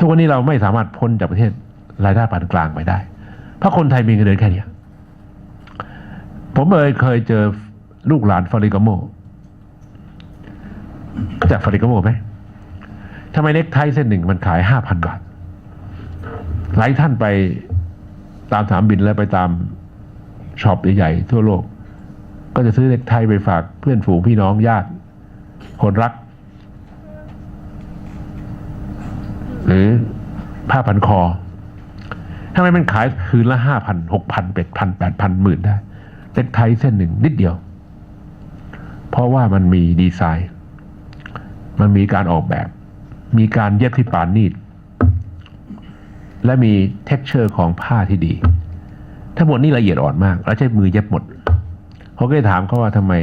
ทุกวันนี้เราไม่สามารถพ้นจากประเทศรายได้ปานกลางไปได้ เพราะคนไทยมีเงินเดือนแค่นี้ ผมเอยเคยเจอลูกหลานฟาริกาโมจากฟาริกาโมไหมทำไมเน็กไทเส้นหนึ่งมันขายห้าพันบาท หลายท่านไปตามสนามบินและไปตามช็อปใหญ่ๆทั่วโลก ก็จะซื้อเน็กไทยไปฝากเพื่อนฝูงพี่น้องญาติ คนรัก หรือผ้าพันคอทำไมมันขายคืนละห้าพันหกพันเป็ดพันแปดพันหมื่นได้เน็กไทยเส้นหนึ่งนิดเดียว เพราะว่ามันมีดีไซน์ มันมีการออกแบบ มีการเย็บที่ปานนีด และมีเท็กเจอร์ของผ้าที่ดี ทั้งหมดนี่ละเอียดอ่อนมาก แล้วใช้มือเย็บหมด เขาก็เลยถามเขาว่าทำไม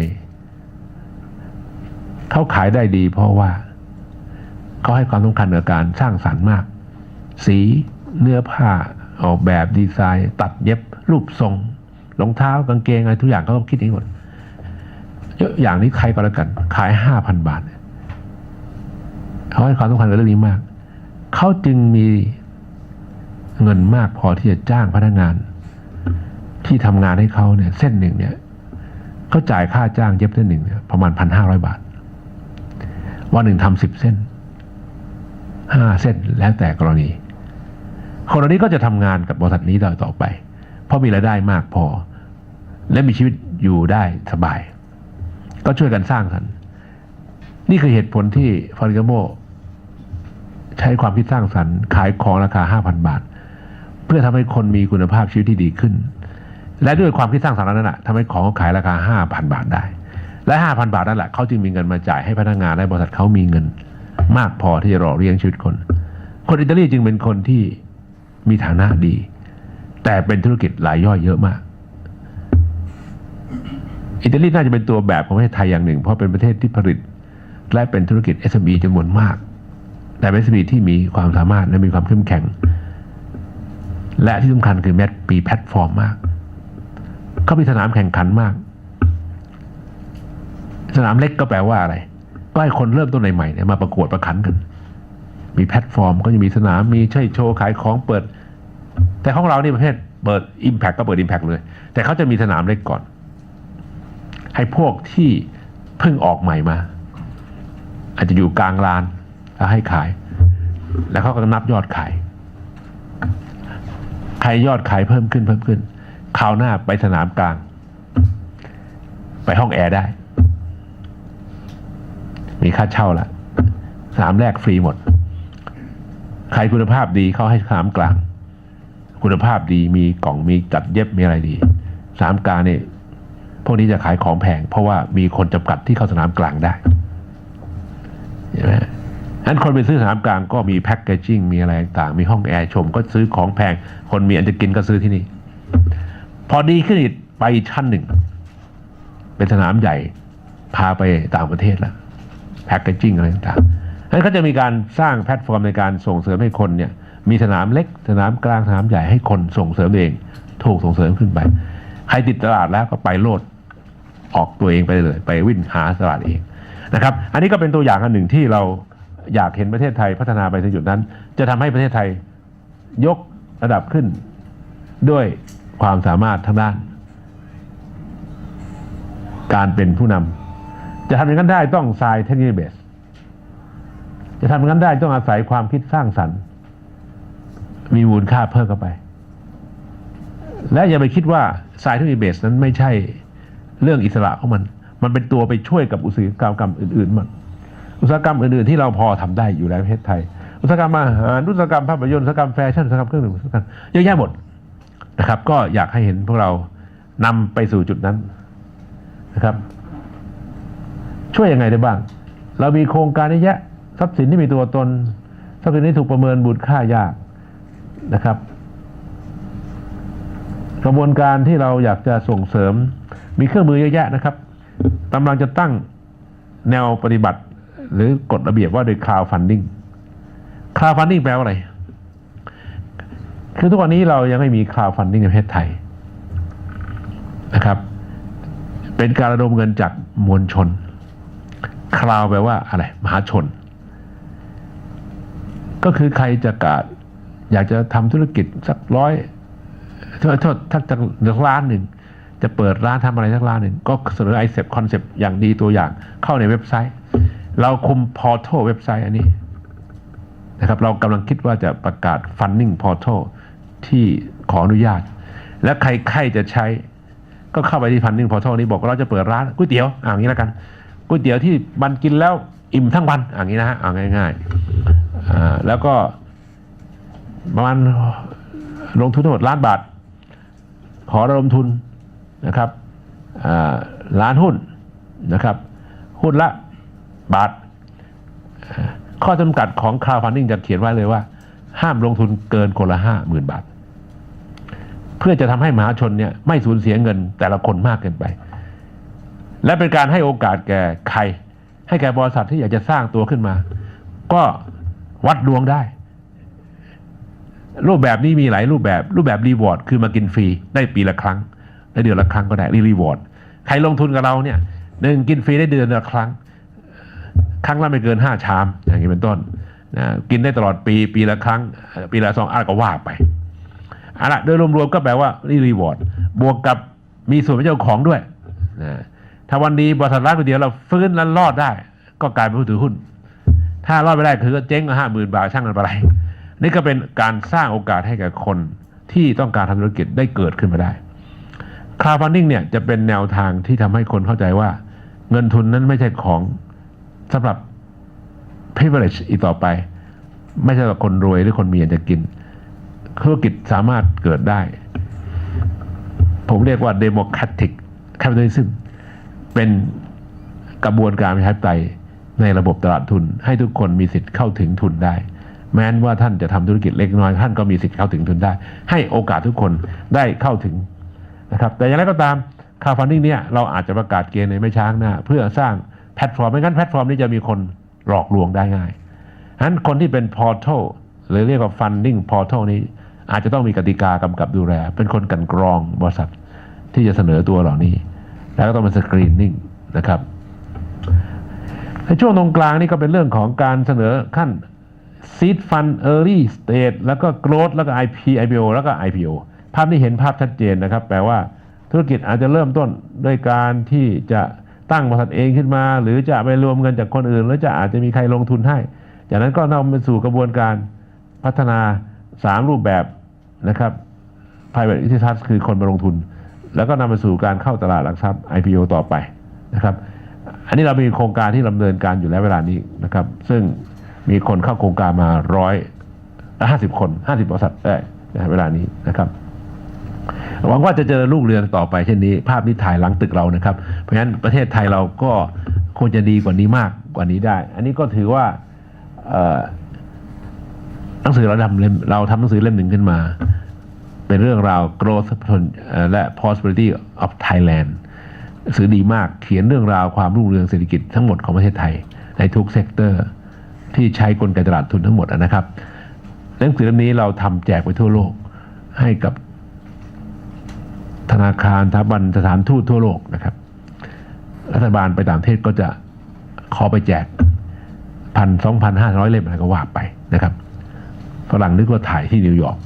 เขาขายได้ดี เพราะว่าเขาให้ความสำคัญกับการสร้างสรรค์มาก สีเนื้อผ้าออกแบบดีไซน์ ตัดเย็บรูปทรงรองเท้ากางเกงอะไรทุกอย่างเขาต้องคิดเองหมดยกอย่างนี้ใครก็แล้วกัน ขายห้าพันบาทเนี่ยเขาให้ความสำคัญกับเรื่องนี้มาก เขาจึงมีเงินมากพอที่จะจ้างพนักงาน ที่ทำงานให้เขาเนี่ย เส้นหนึ่งเนี่ย เขาจ่ายค่าจ้างเย็บเส้นหนึ่งเนี่ยประมาณพันห้าร้อยบาท วันหนึ่งทำสิบเส้นห้าเส้นแล้วแต่กรณี คนเหล่านี้ก็จะทำงานกับบริษัทนี้ต่อต่อไป เพราะมีรายได้มากพอ และมีชีวิตอยู่ได้สบาย ก็ช่วยกันสร้างสรรค์นี่คือเหตุผลที่ฟาริกาโมใช้ความคิดสร้างสรรค์ขายของราคาห้าพันบาท เพื่อทำให้คนมีคุณภาพชีวิตที่ดีขึ้น และด้วยความคิดสร้างสรรค์นั้นแหละทำให้ของเขาขายราคาห้าพันบาทได้ และห้าพันบาทนั่นแหละเขาจึงมีเงินมาจ่ายให้พนักงานและบริษัทเขามีเงิน มากพอที่จะรอเลี้ยงชีวิตคน คนอิตาลีจึงเป็นคนที่มีฐานะดี แต่เป็นธุรกิจรายย่อยเยอะมาก อิตาลีน่าจะเป็นตัวแบบของประเทศไทยอย่างหนึ่ง เพราะเป็นประเทศที่ผลิต และเป็นธุรกิจ SME จำนวนมาก แต่เป็น SME ที่มีความสามารถและมีความเข้มแข็ง และที่สำคัญคือแมทปีแพลตฟอร์มมาก เขามีสนามแข่งขันมาก สนามเล็กก็แปลว่าอะไร ก็ให้คนเริ่มต้นใหม่ๆเนี่ยมาประกวดประขันกัน มีแพลตฟอร์มก็จะมีสนามมีใช่โชว์ขายของเปิด แต่ของเรานี่ประเภทเปิด Impact ก็เปิด Impact เลย แต่เขาจะมีสนามเล็กก่อน ให้พวกที่เพิ่งออกใหม่มา อาจจะอยู่กลางลานแล้วให้ขาย แล้วเขาก็นับยอดขาย ใครยอดขายเพิ่มขึ้นเพิ่มขึ้น คราวหน้าไปสนามกลาง ไปห้องแอร์ได้ มีค่าเช่าละสนามแรกฟรีหมด ใครคุณภาพดีเขาให้สนามกลาง คุณภาพดีมีกล่องมีจัดเย็บมีอะไรดีสนามกลางเนี่ยพวกนี้จะขายของแพง เพราะว่ามีคนจำกัดที่เข้าสนามกลางได้ใช่ไหมอันคนไปซื้อสนามกลางก็มีแพ็กเกจิ้งมีอะไรต่าง มีห้องแอร์ชม ก็ซื้อของแพง คนมีอันจะกินก็ซื้อที่นี่ พอดีขึ้นอีกไปอีกชั้นหนึ่ง เป็นสนามใหญ่พาไปต่างประเทศแล้วแพ็กเกจจิ้งอะไรต่างๆนั้นเขาจะมีการสร้างแพลตฟอร์มในการส่งเสริมให้คนเนี่ย มีสนามเล็ก สนามกลางสนามใหญ่ให้คนส่งเสริมเอง ถูกส่งเสริมขึ้นไป ใครติดตลาดแล้วก็ไปโลดออกตัวเองไปเลย ไปวิ่งหาตลาดเองนะครับ อันนี้ก็เป็นตัวอย่างอันหนึ่งที่เราอยากเห็นประเทศไทยพัฒนาไปถึงจุดนั้น จะทำให้ประเทศไทยยกระดับขึ้นด้วย ความสามารถทางด้าน การเป็นผู้นำจะทำอย่างนั้นได้ต้องทรายเทคโนโลยีเบสจะทำอย่างนั้นได้ต้องอาศัยความคิดสร้างสรรค์ มีมูลค่าเพิ่มเข้าไป และอย่าไปคิดว่าทรายเทคโนโลยีเบสนั้นไม่ใช่เรื่องอิสระของมัน มันเป็นตัวไปช่วยกับอุตสาหกรรมอื่นๆมันอุตสาหกรรมอื่นๆที่เราพอทำได้อยู่แล้วในประเทศไทย อุตสาหกรรมอาหารอุตสาหกรรมภาพยนตร์อุตสาหกรรมแฟชั่นอุตสาหกรรมเครื่องดื่มอุตสาหกรรมเยอะแยะหมด นะครับ ก็อยากให้เห็นพวกเรานำไปสู่จุดนั้นนะครับ ช่วยยังไงได้บ้าง เรามีโครงการเยอะแยะทรัพย์สินที่มีตัวตนทรัพย์สินที่ถูกประเมินมูลค่ายากนะครับ กระบวนการที่เราอยากจะส่งเสริม มีเครื่องมือเยอะแยะนะครับกำลังจะตั้งแนวปฏิบัติ หรือกฎระเบียบว่าโดย crowd funding crowd funding แปลว่าอะไร คือทุกวันนี้เรายังไม่มี crowd funding ในประเทศไทยนะครับ เป็นการระดมเงินจากมวลชนคราวแปลว่าอะไร มหาชน ก็คือใครจะกาดอยากจะทำธุรกิจสักร้อยโทษโทษถ้าจะเหลือล้านหนึ่ง จะเปิดร้านทำอะไรสักร้านหนึ่ง ก็เสนอไอเซปคอนเซปต์อย่างดีตัวอย่างเข้าในเว็บไซต์ เราคุมพอร์ทัลเว็บไซต์อันนี้นะครับเรากำลังคิดว่าจะประกาศ funding portal ที่ขออนุญาต และใครใครจะใช้ ก็เข้าไปที่ funding portal นี้บอกว่าเราจะเปิดร้านก๋วยเตี๋ยวอ่างนี้แล้วกันก๋วยเตี๋ยวที่มันกินแล้วอิ่มทั้งวันอ่างนี้นะฮะเอาง่ายๆอ่าแล้วก็ประมาณลงทุนทั้งหมดล้านบาท ขอระดมทุนนะครับล้านหุ้นนะครับ หุ้นละบาท ข้อจำกัดของ crowdfunding จะเขียนไว้เลยว่า ห้ามลงทุนเกินคนละห้าหมื่นบาท พื่อจะทำให้มหาชนเนี่ยไม่สูญเสียเงินแต่ละคนมากเกินไป และเป็นการให้โอกาสแก่ใคร ให้แก่บริษัทที่อยากจะสร้างตัวขึ้นมา ก็วัดดวงได้ รูปแบบนี้มีหลายรูปแบบ รูปแบบรีวอร์ดคือมากินฟรีได้ปีละครั้งได้เดือนละครั้งก็ได้รีวอร์ดใครลงทุนกับเราเนี่ยหนึ่งกินฟรีได้เดือนละครั้ง ครั้งละไม่เกินห้าชาม อย่างนี้เป็นต้นนะกินได้ตลอดปีปีละครั้ง ปีละสองอะไรก็ว่าไป เอาละโดยรวมๆก็แปลว่านี่รีวอร์ดบวกกับมีส่วนเป็นเจ้าของด้วยนะถ้าวันนี้บริษัทร้านก๋วยเตี๋ยวเราฟื้นแล้วรอดได้ ก็กลายเป็นผู้ถือหุ้น ถ้ารอดไม่ได้คือก็เจ๊งห้าหมื่นบาทช่างกันไปไรนี่ก็เป็นการสร้างโอกาสให้กับคนที่ต้องการทำธุรกิจได้เกิดขึ้นมาได้ crowdfunding เนี่ยจะเป็นแนวทางที่ทำให้คนเข้าใจว่า เงินทุนนั้นไม่ใช่ของสำหรับ privilege อีกต่อไป ไม่ใช่สำหรับคนรวยหรือคนมีอยากจะกิน ธุรกิจสามารถเกิดได้ ผมเรียกว่า democratic capitalism เป็นกระบวนการประชาธิปไตยในระบบตลาดทุน ให้ทุกคนมีสิทธิ์เข้าถึงทุนได้ แม้นว่าท่านจะทำธุรกิจเล็กน้อย ท่านก็มีสิทธิ์เข้าถึงทุนได้ ให้โอกาสทุกคนได้เข้าถึงนะครับ แต่อย่างไรก็ตามคาฟันดิ้งเนี่ยเราอาจจะประกาศเกณฑ์ในไม่ช้างหน้า เพื่อสร้างแพลตฟอร์มไม่งั้นแพลตฟอร์มนี้จะมีคนหลอกลวงได้ง่ายฉะนั้นคนที่เป็นพอร์ทัลหรือเรียกว่า funding portal นี้ อาจจะต้องมีกติกากำกับดูแล เป็นคนกันกรองบริษัทที่จะเสนอตัวเหล่านี้ แล้วก็ต้องเป็นสกรีนนิ่งนะครับในช่วงตรงกลางนี่ก็เป็นเรื่องของการเสนอขั้น seed fund early stage แล้วก็ growth แล้วก็ IP IPO แล้วก็ IPO ภาพนี้เห็นภาพชัดเจนนะครับ แปลว่าธุรกิจอาจจะเริ่มต้นด้วยการที่จะตั้งบริษัทเองขึ้นมา หรือจะไปรวมเงินจากคนอื่นหรือจะอาจจะมีใครลงทุนให้ จากนั้นก็นำไปสู่กระบวนการพัฒนา 3รูปแบบนะครับ private equity trust คือคนมาลงทุน แล้วก็นำไปสู่การเข้าตลาดหลักทรัพย์ IPO ต่อไปนะครับ อันนี้เรามีโครงการที่ดำเนินการอยู่แล้วเวลานี้นะครับ ซึ่งมีคนเข้าโครงการมาร้อยห้าสิบคนห้าสิบบริษัทได้นะเวลานี้นะครับหวังว่าจะเจริญรุ่งเรืองต่อไปเช่นนี้ ภาพนี้ถ่ายหลังตึกเรานะครับ เพราะฉะนั้นประเทศไทยเราก็คงจะดีกว่านี้มากกว่านี้ได้ อันนี้ก็ถือว่า หนังสือเราทำเล่มเราทำหนังสือเล่มหนึ่งขึ้นมา เป็นเรื่องราว growth และ prosperity of Thailand หนังสือดีมากเขียนเรื่องราวความรุ่งเรืองเศรษฐกิจทั้งหมดของประเทศไทย ในทุกเซกเตอร์ ที่ใช้กลไกตลาดทุนทั้งหมดนะครับหนังสือเล่มนี้เราทำแจกไปทั่วโลก ให้กับธนาคารสถาบันสถานทูตทั่วโลกนะครับ รัฐบาลไปต่างประเทศก็จะขอไปแจกพันสองพันห้าร้อยเล่มอะไรก็ว่าไปนะครับ ฝรั่งนึกว่าถ่ายที่นิวยอร์ก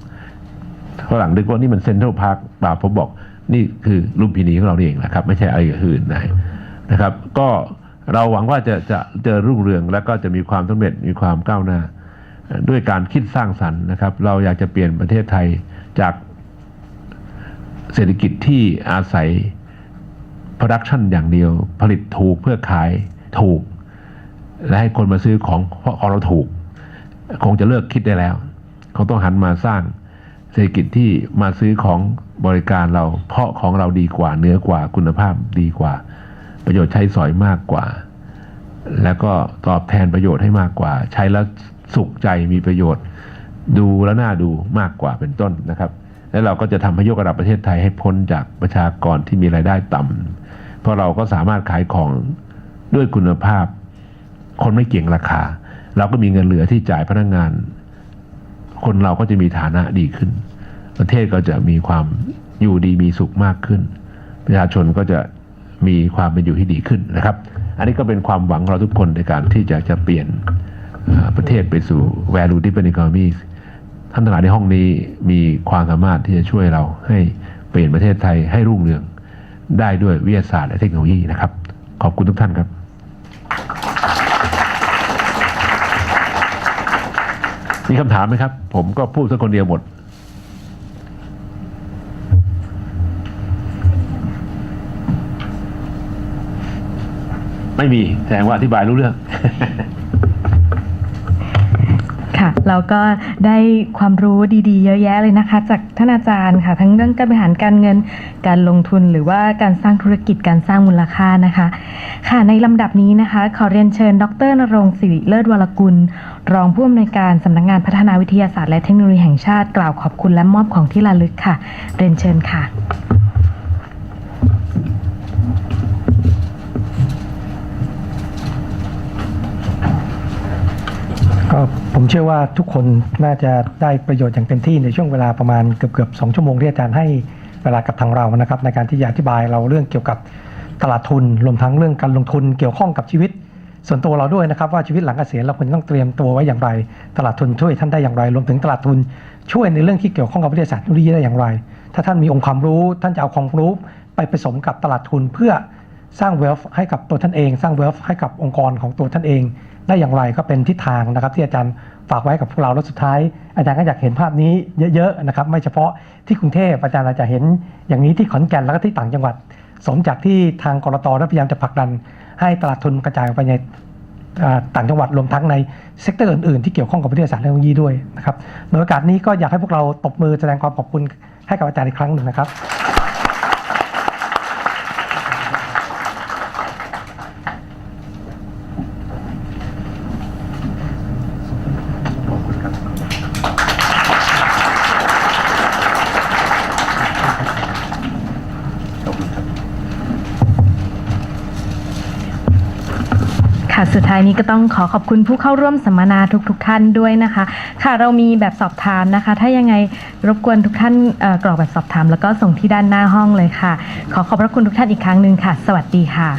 ฝรั่งนึกว่านี่มันเซ็นทรัลพาร์คป่าผมบอกนี่คือลุมพินีของเราเองนะครับ ไม่ใช่อะไรอื่นนะนะครับ ก็เราหวังว่าจะจะเจอรุ่งเรืองแล้วก็จะมีความสำเร็จมีความก้าวหน้า ด้วยการคิดสร้างสรรค์นะครับ เราอยากจะเปลี่ยนประเทศไทยจากเศรษฐกิจที่อาศัย production อย่างเดียว ผลิตถูกเพื่อขายถูก และให้คนมาซื้อของเพราะของเราถูก คงจะเลิกคิดได้แล้ว คงต้องหันมาสร้างเศรษฐกิจที่มาซื้อของบริการเรา เพราะของเราดีกว่าเนื้อกว่าคุณภาพดีกว่า ประโยชน์ใช้สอยมากกว่า แล้วก็ตอบแทนประโยชน์ให้มากกว่า ใช้แล้วสุขใจมีประโยชน์ ดูแล้วน่าดูมากกว่าเป็นต้นนะครับ และเราก็จะทำให้ยกระดับประเทศไทยให้พ้นจากประชากรที่มีรายได้ต่ำเพราะเราก็สามารถขายของด้วยคุณภาพ คนไม่เก่งราคา เราก็มีเงินเหลือที่จ่ายพนักงงาน คนเราก็จะมีฐานะดีขึ้น ประเทศก็จะมีความอยู่ดีมีสุขมากขึ้น ประชาชนก็จะมีความเป็นอยู่ที่ดีขึ้นนะครับ อันนี้ก็เป็นความหวังของเราทุกคนในการที่จะจะเปลี่ยนประเทศไปสู่ value driven economy ท่านทั้งหลายในห้องนี้มีความสามารถที่จะช่วยเราให้เปลี่ยนประเทศไทยให้รุ่งเรืองได้ด้วยวิทยาศาสตร์และเทคโนโลยีนะครับ ขอบคุณทุกท่านครับ มีคำถามไหมครับ ผมก็พูดสักคนเดียวหมด ไม่มีแสดงว่าอธิบายรู้เรื่อง เราก็ได้ความรู้ดีๆ เยอะแยะเลยนะคะ จากท่านอาจารย์ค่ะ ทั้งเรื่องการบริหารการเงิน การลงทุนหรือว่าการสร้างธุรกิจการสร้างมูลค่านะคะ ค่ะในลำดับนี้นะคะ ขอเรียนเชิญ ดรนรงค์สิริเลิศวรกุล รองผู้อำนวยการสำนักงานพัฒนาวิทยาศาสตร์และเทคโนโลยีแห่งชาติกล่าวขอบคุณและมอบของที่ระลึกค่ะ เรียนเชิญค่ะ ก็ผมเชื่อว่าทุกคนน่าจะได้ประโยชน์อย่างเต็มที่ในช่วงเวลาประมาณเกือบเกือบสองชั่วโมงที่อาจารย์ให้เวลากับทางเรานะครับ ในการที่จะอธิบายเราเรื่องเกี่ยวกับตลาดทุนรวมทั้งเรื่องการลงทุนเกี่ยวข้องกับชีวิต ส่วนตัวเราด้วยนะครับ ว่าชีวิตหลังเกษียณเราควรต้องเตรียมตัวไว้อย่างไร ตลาดทุนช่วยท่านได้อย่างไร รวมถึงตลาดทุนช่วยในเรื่องที่เกี่ยวข้องกับวิทยาศาสตร์เทคโนโลยีได้อย่างไร ถ้าท่านมีองค์ความรู้ ท่านจะเอาความรู้ไปผสมกับตลาดทุนเพื่อ สร้าง wealth ให้กับตัวท่านเอง สร้าง wealth ให้กับองค์กรของตัวท่านเอง ได้อย่างไรก็เป็นทิศทางนะครับ ที่อาจารย์ฝากไว้กับพวกเราแล้วสุดท้าย อาจารย์ก็อยากเห็นภาพนี้เยอะๆนะครับไม่เฉพาะที่กรุงเทพอาจารย์อาจจะเห็นอย่างนี้ที่ขอนแก่นแล้วก็ที่ต่างจังหวัด สมจากที่ทางกรตได้พยายามจะผลักดัน ให้ตลาดทุนกระจายไปในต่างจังหวัดรวมทั้งในเซกเตอร์อื่นๆ ที่เกี่ยวข้องกับวิทยาศาสตร์และเทคโนโลยีด้วยนะครับในโอกาสนี้ก็อยากให้พวกเราตบมือแสดงความขอบคุณให้กับอาจารย์อีกครั้งหนึ่งนะครับายนี้ก็ต้องขอขอบคุณผู้เข้าร่วมสัมมนาทุกๆทท่านด้วยนะคะ ค่ะเรามีแบบสอบถามนะคะ ถ้ายังไงรบกวนทุกท่านกรอกแบบสอบถาม แล้วก็ส่งที่ด้านหน้าห้องเลยค่ะ ขอขอบพระคุณทุกท่านอีกครั้งหนึ่งค่ะ สวัสดีค่ะ